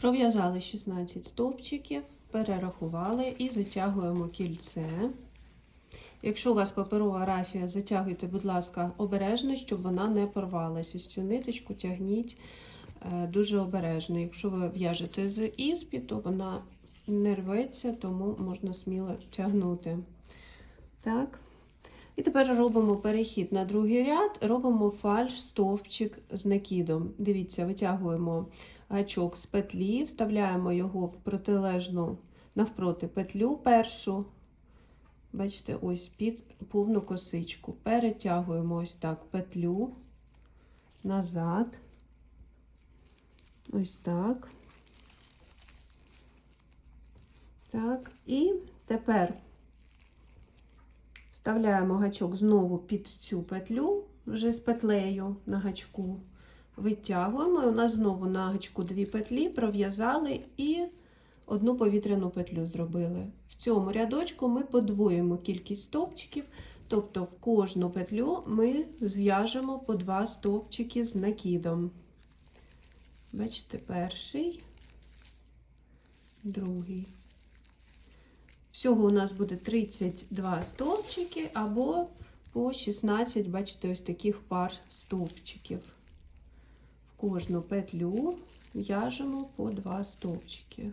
Пров'язали 16 стовпчиків, перерахували і затягуємо кільце. Якщо у вас паперова рафія, затягуйте, будь ласка, обережно, щоб вона не порвалась. Ось цю ниточку тягніть е, дуже обережно. Якщо ви в'яжете з іспі, то вона не рветься, тому можна сміло тягнути. Так. І тепер робимо перехід на другий ряд, робимо фальш стовпчик з накидом. Дивіться, витягуємо гачок з петлі, вставляємо його в протилежну навпроти петлю першу. Бачите, ось під повну косичку. Перетягуємо ось так петлю назад. Ось так. Так, і тепер вставляємо гачок знову під цю петлю, вже з петлею на гачку. Витягуємо, і у нас знову на гачку дві петлі, пров'язали і одну повітряну петлю зробили. В цьому рядочку ми подвоїмо кількість стовпчиків, тобто в кожну петлю ми зв'яжемо по два стовпчики з накидом. Бачите, перший, другий. Всього у нас буде 32 стовпчики або по 16, бачите, ось таких пар стовпчиків. В кожну петлю в'яжемо по 2 стовпчики.